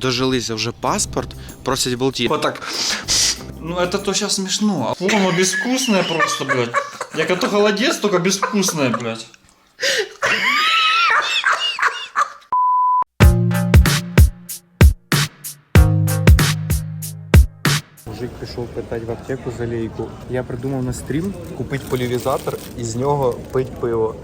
дожилися вже паспорт, просять болті. Вот так. Ну это то сейчас смешно. Фу, оно безвкусное просто, блядь. Я как то холодец, только безвкусное, блядь. Мужик пішов питати в аптеку за лейку. Я придумав на стрім купити поляризатор і з нього пити пиво.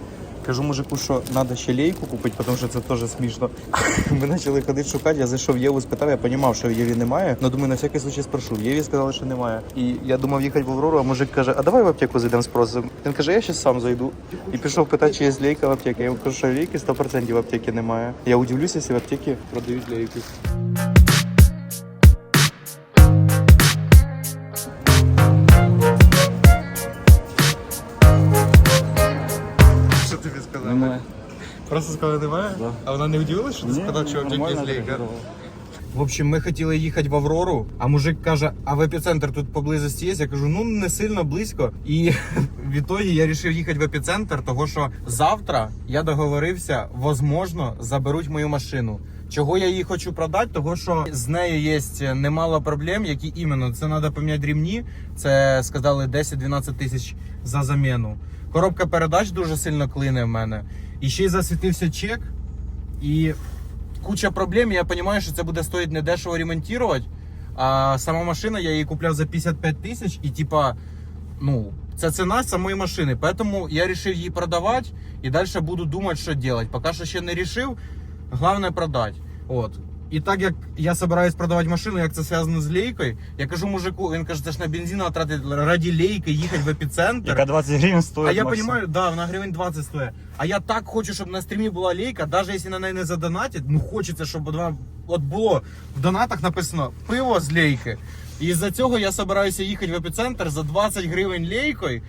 Кажу мужику, що треба ще лейку купити, тому що це теж смішно. Ми почали ходити шукати, я зайшов Єву, спитав, я розумів, що в Єві немає. але думаю, на всякий случай спрошу. Єві сказали, що немає. І я думав їхати в Аврору, а мужик каже, а давай в аптеку зайдемо спросимо. Він каже, я зараз сам зайду. І пішов питати, чи є лейка в аптеці. Я йому кажу, що лейки 100% в аптеці немає. Я удивлюся, якщо в аптеці продають лейки. Просто сказали немає? Да. А вона не удивилась, що ти сказав, що в аптеці є нормально лейка? В общем, ми хотіли їхати в Аврору, а мужик каже, а в епіцентр тут поблизості є? Я кажу, ну не сильно близько. І в ітогі я вирішив їхати в епіцентр, того що завтра я договорився, возможно, заберуть мою машину. Чого я її хочу продати? Того що з нею є немало проблем, які іменно це треба поміняти рівні. Це сказали 10-12 тисяч за заміну. Коробка передач дуже сильно клине в мене. І ще й засвітився чек. І куча проблем. Я розумію, що це буде стоїти недешево ремонтувати. А сама машина я її купляв за 55 тисяч, і типа, ну, це ціна самої машини. Поэтому я вирішив її продавати і далі буду думати, що робити. Поки що ще не вирішив. Головне продати. От. І так як я собираюсь продавати машину, як це зв'язано з лейкою, я кажу мужику, він каже, це ж на бензин тратити раді лейки, їхати в епіцентр. Яка 20 гривень стоит А я максимум. понимаю, да, вона гривень 20 стоїть. А я так хочу, щоб на стрімі була лейка, навіть якщо на неї не задонатять, ну хочеться, щоб два- от було в донатах написано пиво з лейки. І з-за цього я собираюся їхати в епіцентр за 20 гривень лейкою.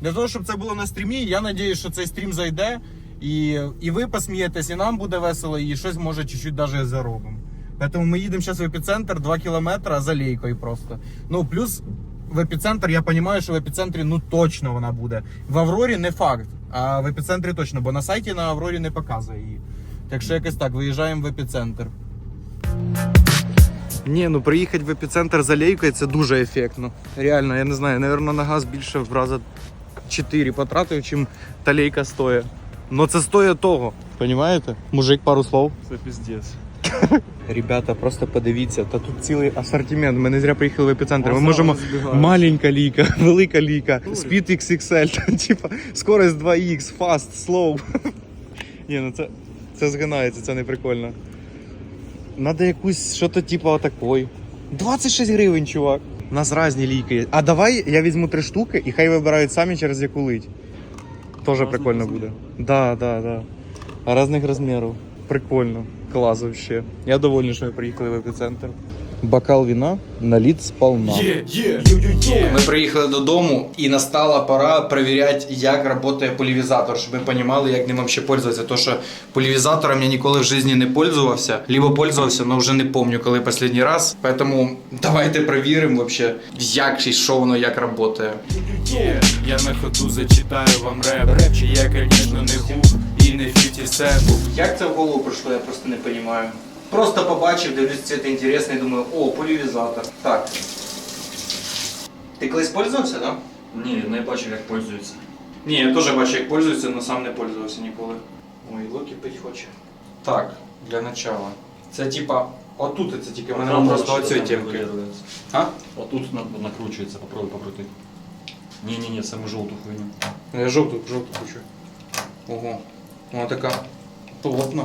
Для того, щоб це було на стрімі, я сподіваюся, що цей стрім зайде. І, і ви посмієтесь, і нам буде весело, і щось може чуть-чуть навіть заробимо. Поэтому ми їдемо зараз в епіцентр 2 кілометри за лейкою просто. Ну, плюс в епіцентр, я розумію, що в епіцентрі ну точно вона буде. В Аврорі не факт, а в епіцентрі точно, бо на сайті на Аврорі не показує її. Так що якось так, виїжджаємо в епіцентр. Ні, ну приїхати в епіцентр за лейкою це дуже ефектно. Реально, я не знаю, напевно, на газ більше в рази 4 потратив, чим та лейка стоїть. Ну це стоїть того. Понімаєте? Мужик, пару слов. Это пиздец. Ребята, просто подивіться, та тут цілий асортимент. Ми не зря приїхали в епіцентр. Ми можемо маленька ліка, велика ліка, Speed XXL, типа скорость 2X, fast, slow. Ні, ну це, це згинається, це не прикольно. Надо якусь що-то типа отакої. 26 гривень, чувак. У нас різні ліки. є. А давай я візьму три штуки і хай вибирають самі через яку лить. Тоже прикольно буде. Да, да, да. Разних розмірів. Прикольно. Клас вообще. Я довольний, що ми приїхали в епіцентр. Бокал вина наліт сполна. Ми приїхали додому і настала пора перевіряти, як працює полівізатор, щоб ми розуміли, як ним взагалі пользуватися. Тому що полівізатором я ніколи в житті не пользувався, либо пользувався, але вже не пам'ятаю, коли останній раз. Тому давайте перевіримо вообще, як і що воно як працює. Я на ходу зачитаю вам реп Чи я, конечно, не гук не 50 Cent Як це в голову прийшло, я просто не розумію. Просто побачив, дивлюсь, це інтересно і думаю, о, полівізатор. Так. Ти колись пользувався, так? Да? Ні, не бачив, як пользуються. Ні, я теж бачу, як пользуються, але сам не пользувався ніколи. Ой, локі пить хоче. Так, для начала. Це типа, отут це тільки в мене Там просто вообще оцю там темки. регулируется. А? Вот тут на- накручивается, попробуй покрути. Не-не-не, саму желтую хуйню. Я жовту, жовту хочу. Ого. Вона така плотна.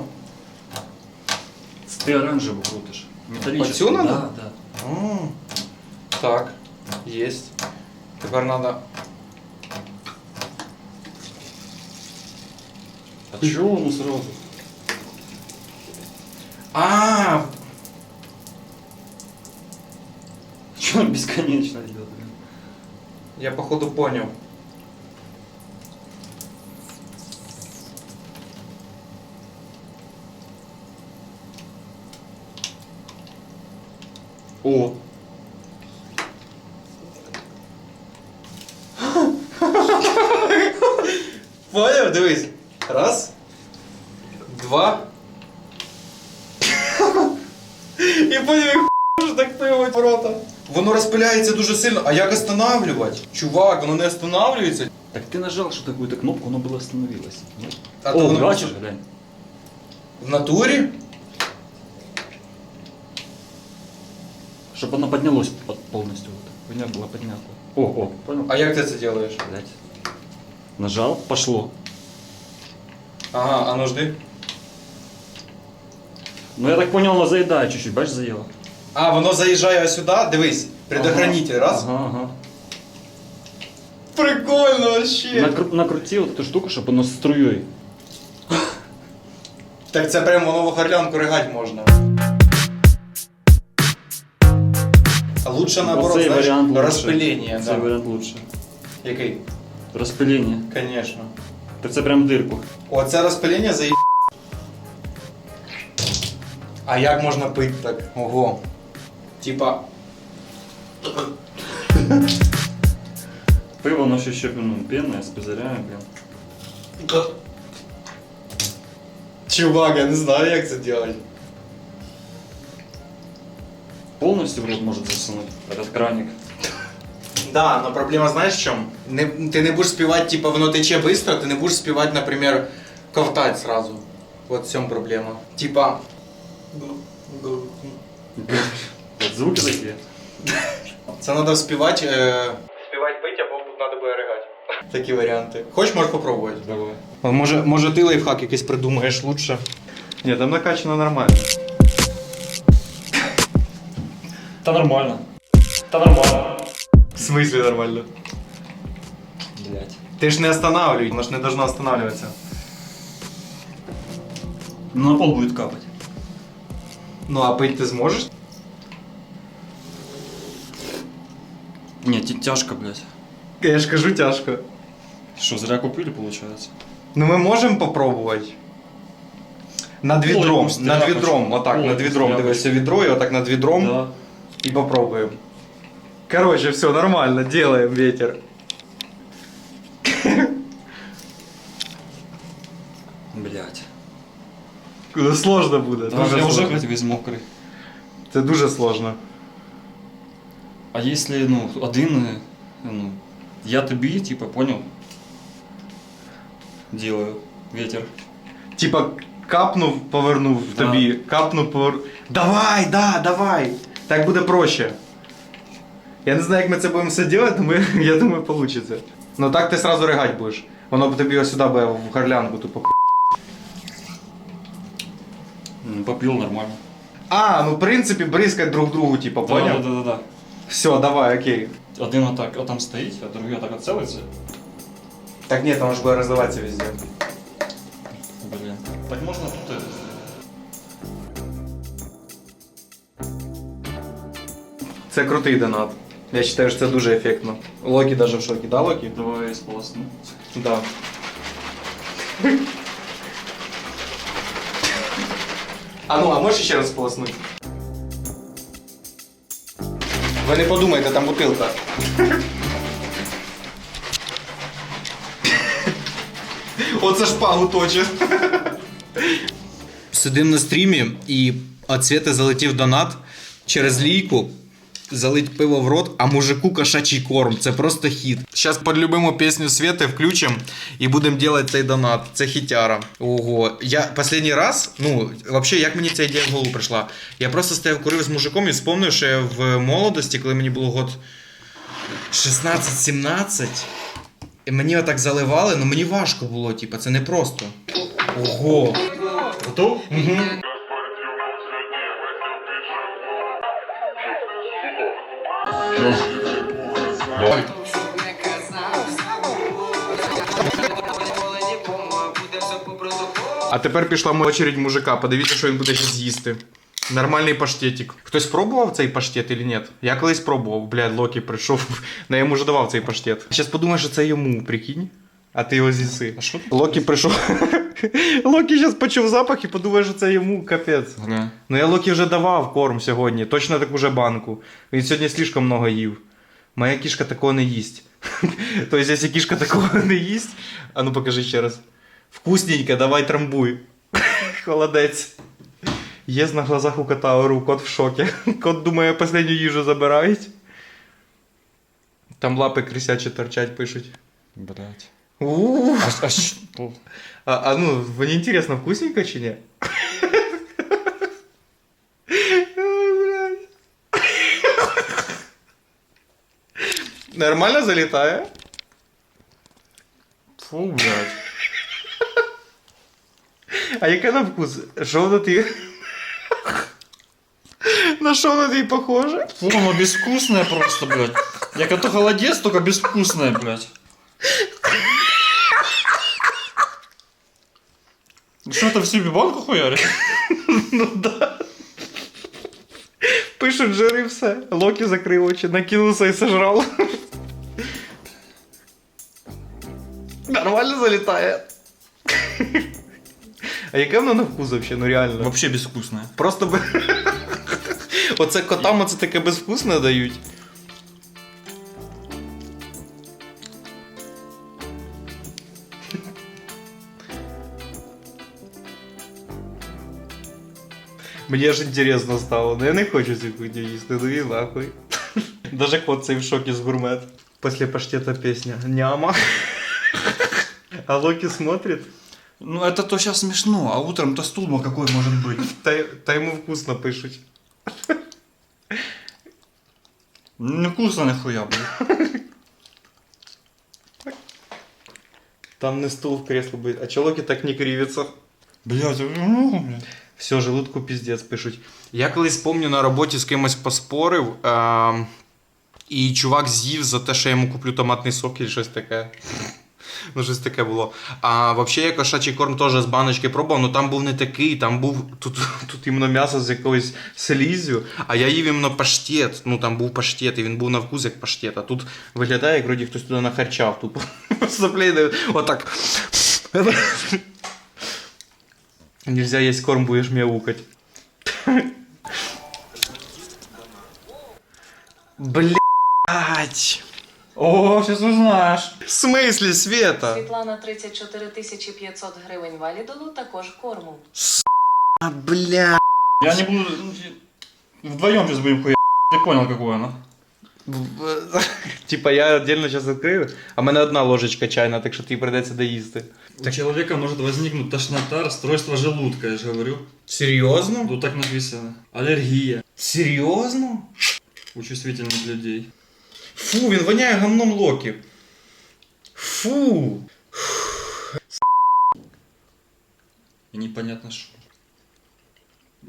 Ты оранжевую крутишь. Металлическую. Оцю надо? Да, да. М, Так, єсть. Тепер треба. А чего ну сразу? А, Чего он бесконечно идет, блин? я походу понял. О. Понял, дивись. Раз. Два. І потім ж так пиво в рота. Воно розпиляється дуже сильно. А як останавливати? Чувак, воно не останавливається. Так ты нажал что какую-то кнопку, оно было остановилось. А О, то воно бачишь, глянь. в натурі? Чтобы оно поднялось под- полностью. Вот. Хуйня была поднята. О, о, понял? А як ти це робиш? Блять. Нажал, пошло. Ага, а ну жди. Ну я так понял, оно заедает чуть-чуть, бачишь, заело. А, воно заїжджає ось сюди, дивись, предохранитель, раз. Ага, ага. Прикольно вообще. Накру- накрути вот эту штуку, чтобы оно струей. Так це прямо воно в горлянку ригать можна. А лучше наоборот, Оцей знаєш, варіант лучше. розпилення. Цей Да. варіант лучше. Який? Розпилення. Конечно. Так це прям дирку. Оце розпилення заїб... А як можна пити так? Ого. Типа. Пиво, оно ще ще ну, пенное, з пузырями, блин. Чувак, я не знаю, як це робити Полностью в рот может засунуть этот краник. Да, но проблема знаешь в чем? Не, ты не будешь спевать, типа, воно тече быстро, ты не будешь спевать, например, ковтать сразу. Вот в чем проблема. Типа... Вот звуки такие. Це треба співати... Е... Співати пить, або треба буде ригати. Такі варіанти. Хочеш, можеш попробувати. Давай. Може, може ти лайфхак якийсь придумаєш лучше? Ні, там накачано нормально. Та нормально. Та нормально. В смысле нормально? Блять. Ти ж не останавливай, воно ж не должно останавливатися. Ну на пол будет капать. Ну а пить ти зможеш? Нет, тя- тяжко, блять. Я ж кажу, тяжко. Что, зря купили, получается? Ну ми можемо попробувати. Над Ой, відром, пусть над тряпочку. відром, отак, Ой, над пусть відром. тряпочку. Дивися відро і отак над відром Да. і попробуємо. Короче, все нормально, делаем ветер. Блять. Ну, Сложно буде, Да, дуже я уже, сложно. блядь, весь мокрий. Це дуже сложно. А если, ну, один, е, ну, я тобі, типа, понял? Делаю ветер. Типа капнув, повернув Да. тобі, капнув, повернув. Давай, да, давай! Так буде проще. Я не знаю, як ми це будемо все робити, але ми- я думаю, вийде. Ну так ти сразу ригать будеш. Воно б тобі ось сюди буде в горлянку тупо. М, Попил нормально. А, ну в принципі бризкать друг другу, типа, Да, поняв? да, да, да, да. Все, давай, окей. Один отак, отам стоїть, а другий отак оцелиться. Так ні, там ж буде роздаватися везде. Блин. Так можно тут это. Це крутий донат. Я вважаю, що це дуже ефектно. Локі навіть в шокі, да, Локі? Давай сполосну. Да. А ну, а можеш ще раз полоснути? Ви не подумайте, там бутилка. Оце шпагу точить. Сидим на стрімі і від Світи залетів донат через лійку. Залить пиво в рот, а мужику кошачий корм. Це просто хіт. Зараз під любиму пісню Світи включимо і будемо робити цей донат. Це хітяра. Ого. Я останній раз, ну, взагалі, як мені ця ідея в голову прийшла? Я просто стояв курив з мужиком і вспомнив, що я в молодості, коли мені було год 16-17, і мені отак заливали, ну мені важко було, типу, це не просто. Ого. Готов? Угу. А тепер пішла моя очередь мужика. Подивіться, що він буде зараз їсти. Нормальний паштетик. Хтось пробував цей паштет чи ні? Я колись пробував, блядь, Локі прийшов. Ну, я йому вже давав цей паштет. Зараз подумаю, що це йому, прикинь. А ти його з'їси. А що? Локі прийшов. Локі зараз почув запах і подумає, що це йому капець. Гля. Ну я Локі вже давав корм сьогодні, точно таку же банку. Він сьогодні слишком много їв. Моя кішка такого не їсть. Тобто, якщо кішка такого не їсть, а ну покажи ще раз. Вкусненько, давай трамбуй. Холодець. Єсть на глазах у кота ору, кот в шокі. Кот думає, останню їжу забирають. Там лапи крисячі торчать, пишуть. Блять. У-у-у. А, а что? А, а ну, мені інтересно, вкусненько чи ні? Ой, блядь. Нормально залітає? Фу, блять. А яке на вкус? Що воно ти? На що воно тобі похоже? Фу, оно безвкусное просто, блядь. Я как то холодец, только безвкусное, блядь. Ну Что это в себе банку хуяришь? Ну да. Пишуть жири все. Локі закрив очі, накинувся і сожрав. Нормально залітає. А яке воно на вкус взагалі? Ну реально. Вообще безвкусное. Просто би. Оце котам оце таке безвкусне дають. Мені аж інтересно стало, ну я не хочу цю хуйню їсти, ну і нахуй. Даже кот цей в шокі з гурмет. Після паштета пісня. Няма. А Локи смотрит. Ну это то сейчас смешно, а утром-то стулма какой может быть? Та, та йому вкусно пишуть. Не вкусно нихуя, блядь. Там не стул в кресло будет. А чё Локи так не кривится? Блядь, ну, блядь. Все, желудку піздець пишуть. Я колись помню на роботі з кимось поспорив, е- і чувак з'їв за те, що я йому куплю томатний сок чи щось таке. Ну, щось таке було. А взагалі я кошачий корм теж з баночки пробував, ну там був не такий, там був тут, тут іменно м'ясо з якоюсь слізю, а я їв іменно паштет. Ну там був паштет, і він був на вкус як паштет. А тут виглядає, як вроді хтось туди нахарчав. Тупо. Отак. Нельзя есть корм, будешь мяукать. Блять. О, сейчас узнаешь. В смысле, Света? Світлана 34 тисячі 500 гривень валідолу, також корму. А, бля. Я не буду... Вдвоем сейчас будем хуя. Ты понял, какое оно? Типа я отдельно сейчас открою, а в мене одна ложечка чайна, так що тобі придеться доїсти. У человека может возникнуть тошнота, расстройство желудка, я же говорю. Серйозно? Вот так написано. Аллергия Серйозно? у чувствительных людей. Фу, він воняє гамном Локі. Фу. И непонятно что.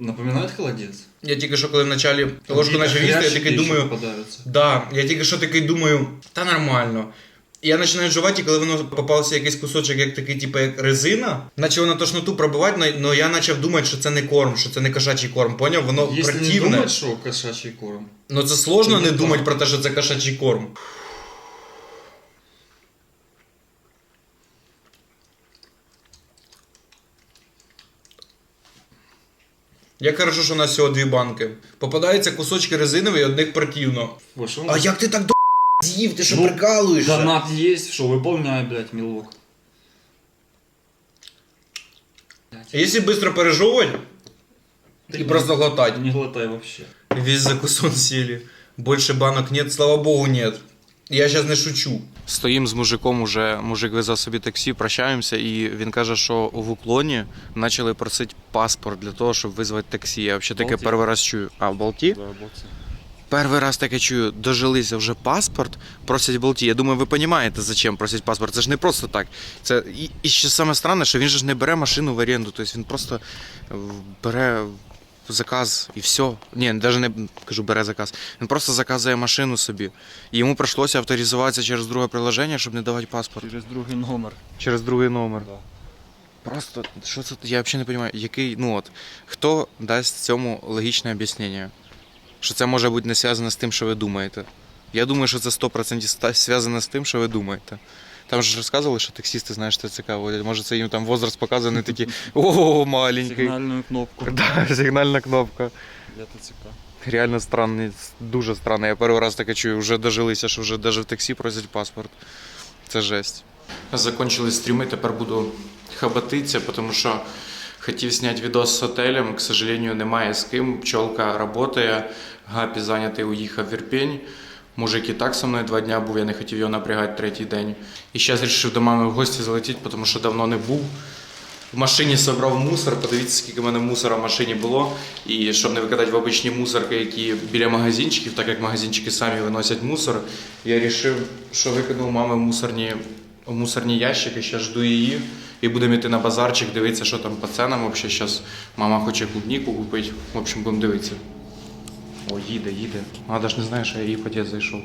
Напоминает холодец? Я тільки що коли в началі ложку почав їсти, я такий думаю. Да, я тільки що такий думаю, та нормально. І Я починаю жувати, і коли воно попався якийсь кусочок, як такий, типу, як резина, наче воно тошноту пробивати, але я почав думати, що це не корм, що це не кошачий корм, поняв? Воно Если не противне. думать, что кошачий корм. Ну це сложно не не думати про те, що це кошачий корм. Як хорошо, що у нас всього дві банки. Попадаються кусочки резинові, і одних противно. Вот что А як ти так до з'їв? Ти що Ну, прикалуєшся? Донат есть, что выполняй, блядь, милок. Если быстро пережевывать и просто глотать. Не глотай вообще. Весь закусон сели. Больше банок нет, слава богу, нет. Я зараз не шучу. Стоїмо з мужиком, уже мужик везав собі таксі, прощаємося, і він каже, що в уклоні почали просити паспорт для того, щоб визвати таксі. Я взагалі таке Балті. перший раз чую. А, в Балті? Перший раз таке чую, дожилися вже паспорт, просять болті. Я думаю, ви розумієте, зачем просять паспорт. Це ж не просто так. Це і, і ще саме странне, що він же ж не бере машину в оренду, тобто він просто бере заказ і все. Ні, навіть не кажу, бере заказ. Він просто заказує машину собі. І йому прийшлося авторизуватися через друге приложення, щоб не давати паспорт. Через другий номер. Через другий номер. Да. Просто що це? Я взагалі не розумію, який, ну от, хто дасть цьому логічне об'яснення? Що це може бути не зв'язано з тим, що ви думаєте. Я думаю, що це 100% ста- зв'язано з тим, що ви думаєте. Там ж розказували, що таксісти, знаєш, ТЦК водять. Може, це їм там возраст показаний такі. О, маленький. Сигнальную кнопку Да, сигнальна кнопка. для ТЦК. Реально странний, дуже странний. Я перший раз таке чую, вже дожилися, що вже навіть в таксі просять паспорт. Це жесть. Закончили стріми, тепер буду хабатитися, тому що Хотів зняти відос з готелем, к сожалению, немає з ким. Пчолка працює, Гапі зайнятий, уїхав в Ірпінь. Мужик і так со мною два дня був, я не хотів його напрягати третій день. І зараз вирішив до мами в гості залетіти, тому що давно не був. В машині зібрав мусор, подивіться, скільки в мене мусора в машині було. І щоб не викидати в обичні мусорки, які біля магазинчиків, так як магазинчики самі виносять мусор, я вирішив, що викинув мами в мусорні, в мусорні ящики, ще жду її. І будемо йти на базарчик, дивитися, що там по ценам. Взагалі, зараз мама хоче клубніку купити. В общем, будемо дивитися. О, їде, їде. Вона навіть не знає, що я її подід зайшов.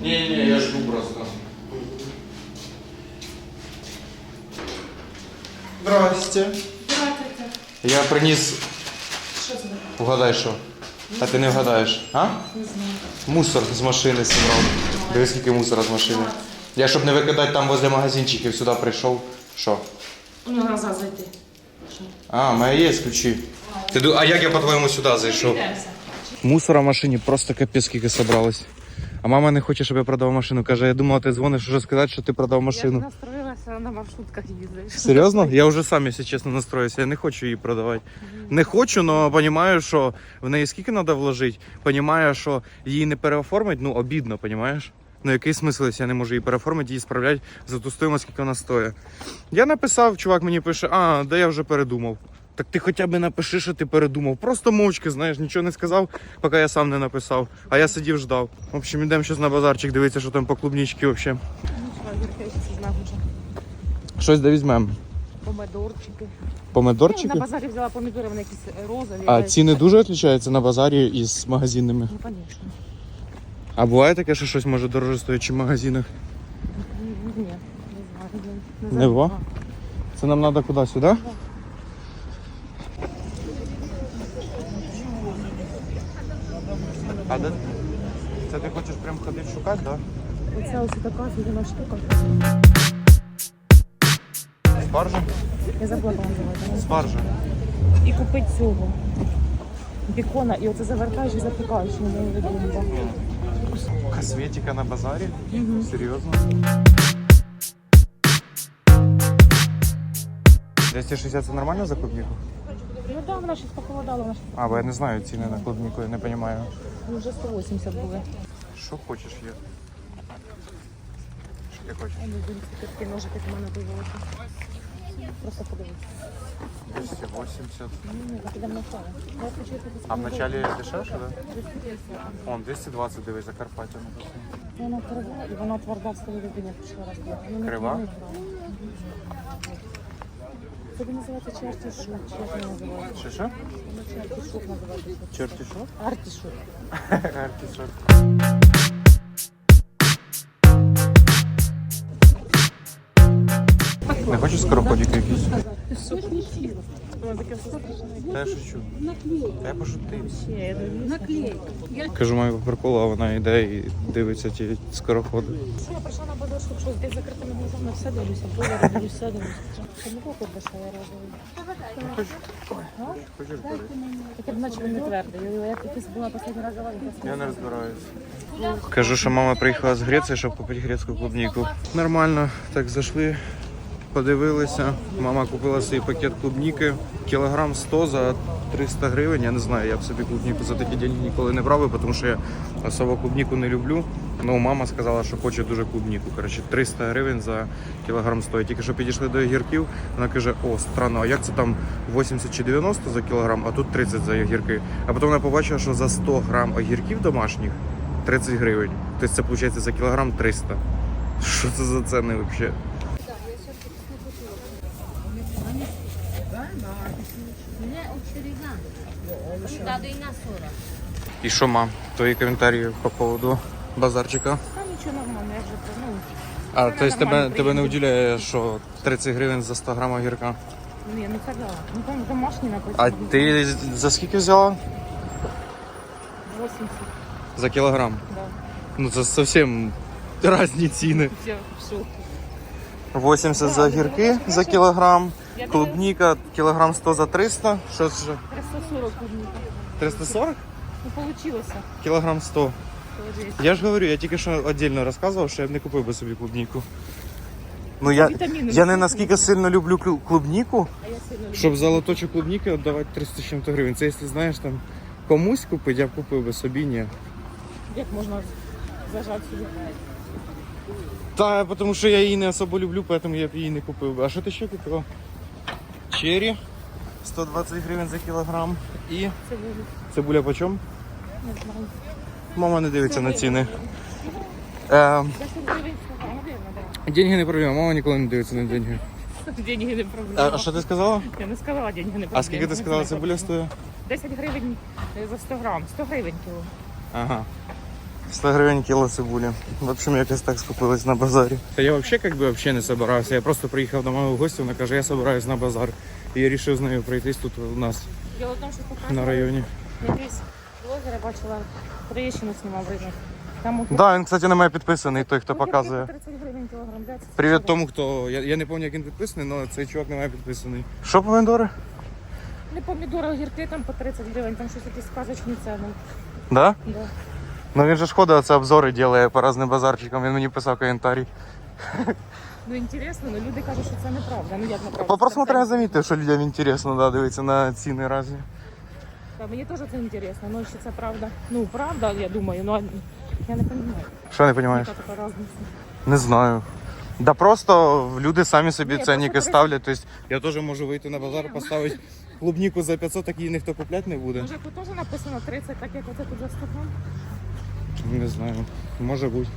Ні, ні, я жду просто. Здрасте. Здравствуйте. Я приніс. Угадай, що? А ти не вгадаєш, а? Не знаю. Мусор з машини зібрав. Дивись, скільки мусора з машини. Я щоб не викидати там возле магазинчиків, сюди прийшов. Що? Ну, назад зайти. А, у мене є ключі. Ти, ду- а як я по-твоєму сюди зайшов? Мусора в машині просто капець скільки собралось. А мама не хоче, щоб я продав машину. Каже, я думала, ти дзвониш уже сказати, що ти продав Я машину. настроїлася на маршрутках їздиш. Серйозно? Я вже сам, якщо чесно, настроюся. Я не хочу її продавати. Не хочу, але розумію, що в неї скільки треба вложити. Понімаю, що її не переоформить, ну обідно, розумієш? Ну який смисл, якщо я не можу її переоформити і справляти за ту стоїмость, скільки вона стоїть. Я написав, чувак мені пише, а, да я вже передумав. Так ти хоча б напиши, що ти передумав. Просто мовчки, знаєш, нічого не сказав, поки я сам не написав. А я сидів ждав. В общем, ідемо зараз на базарчик, дивитися, що там по клубничці взагалі. Щось да візьмемо. Помидорчики. Я Помидорчики? на базарі взяла помідори, вони якісь розові. А я- ціни дуже відрізняються на базарі із магазинними. Ну, звісно. А буває таке, що щось може дороже стоїть, чи в магазинах? Ні, не знаю. Не, Не? Це нам треба куди сюди? А де? Це ти хочеш прям ходити шукати, так? Оця ось така офігенна штука. Спаржа? Я забула, як називається. Спаржа. І купити цього. Бікона, і оце завертаєш і запікаєш. Не знаю, як. Косметика на базарі? Серйозно? 260 це нормально за клубнику? Ну так, вона щось похолодала, вона щось А, бо я не знаю ціни на клубнику, я не розумію. ну, вже 180 були. Що хочеш є? Що я хочу? А ну, дивіться, такі ножики в мене вивелися. Просто подивіться. 280. Ну. Я хочу якось А в началі дешевше, так? Да? Он 220 дивись, Закарпаття написано. Вона крива, і вона тверда в своїй людині пішла раз. Ну, Крива? Це ви називаєте чи артішок, як називається? Що що? Ну, чи артішок називається. Чорті що? Артішок. Артішок. Не хочеш скороходик якийсь? Та я шучу. Та я пошутив. Кажу, маю по приколу, а вона йде і дивиться ті скороходи. Я прийшла на базар, щоб щось десь закритими глазами все дивлюся, долари дивлюся, все дивлюся. Це не було дешево розовий. Хочеш бери? Таке б наче він не твердий. Я якось була останній раз завалила. Я не розбираюсь. Кажу, що мама приїхала з Греції, щоб купити грецьку клубніку. Нормально, так зайшли, подивилися. Мама купила свій пакет клубніки. Кілограм 100 за 300 гривень. Я не знаю, я б собі клубніку за такі деньги ніколи не брав, тому що я особо клубніку не люблю. Ну, мама сказала, що хоче дуже клубніку. Коротше, 300 гривень за кілограм стоїть. Тільки що підійшли до огірків, вона каже: о, странно, а як це там 80 чи 90 за кілограм, а тут 30 за огірки. А потім вона побачила, що за 100 грам огірків домашніх 30 гривень. Тобто це виходить за кілограм 300. Що це за ціни взагалі? Да, до нас 40. І що, мам, твої коментарі по поводу базарчика? Там нічого нормально, я вже ну, А, Вона тобто тебе, тебе не удивляє, що 30 гривень за 100 грам огірка? ні, не казала. Ну там домашні написано. А ти за скільки взяла? 80, За кілограм. да. Ну це зовсім різні ціни. Все, в шокі. 80 за огірки за кілограм, Я клубніка кілограм 100 за 300. Що вже? 340 клубника. 340? Ну, получилося. Кілограм 100. Тоже. Я ж говорю, я тільки що віддільно розказував, що я б не купив би собі клубніку. Ну я, Вітаміни. я не наскільки сильно люблю клю- клубніку, А я сильно люблю. щоб за лоточок клубніки віддавати 300 з чим-то гривень. Це якщо знаєш там комусь купити, я б купив би собі ні. Як можна зажати собі? Та тому що я її не особо люблю, тому я б її не купив. би. А що ти ще купила? Черрі 120 гривень за кілограм. І Це буде, цибуля по чому? не знаю. Мама не дивиться на ціни. Е, 10 гривень, а, наверно, да. деньги не проблема, мама ніколи не дивиться на деньги. Деньги не проблема. А, а що ти сказала? Я не сказала, деньги не проблема. А скільки ти сказала, цибуля стоїть? 10 гривень е, за 100 грам. 100 гривень кіло. Ага. 100 гривень кіло цибулі. В общем, якось так скупилась на базарі. Та я взагалі як би взагалі не собирався. Я просто приїхав до мами в гості, вона каже, я собираюсь на базар. І я вирішив з нею пройтись тут у нас Діло в тому, що показували, на районі. Якийсь блогер я бачила, Троєщину знімав ринок. Там Да, він, кстати, на мене підписаний, той, хто показує. 30 гривень кілограм. Це? Привіт тому, хто. Я, я не пам'ятаю, як він підписаний, але цей чувак на мене підписаний. Що помідори? Не помідори, огірки там по 30 гривень, там щось якісь сказочні ціни. Да? Да. Ну він же ж ходить, оце обзори робить по різним базарчикам, він мені писав коментарі. Ну інтересно, ну люди кажуть, що це неправда. Ну як неправда? По просмотрам я замітив, що людям інтересно да, дивитися на ціни різні. Та, Мені теж це інтересно, ну чи це правда? Ну правда, я думаю, ну я не розумію, Що не розумієш? яка така різниця. Не знаю. Да просто люди самі собі Ні, ценники просто ставлять. Тобто я теж можу вийти на базар, поставити клубніку за 500, так її ніхто купляти не буде. Може тут теж написано 30, так як оце тут за 100? Не знаю. Може бути.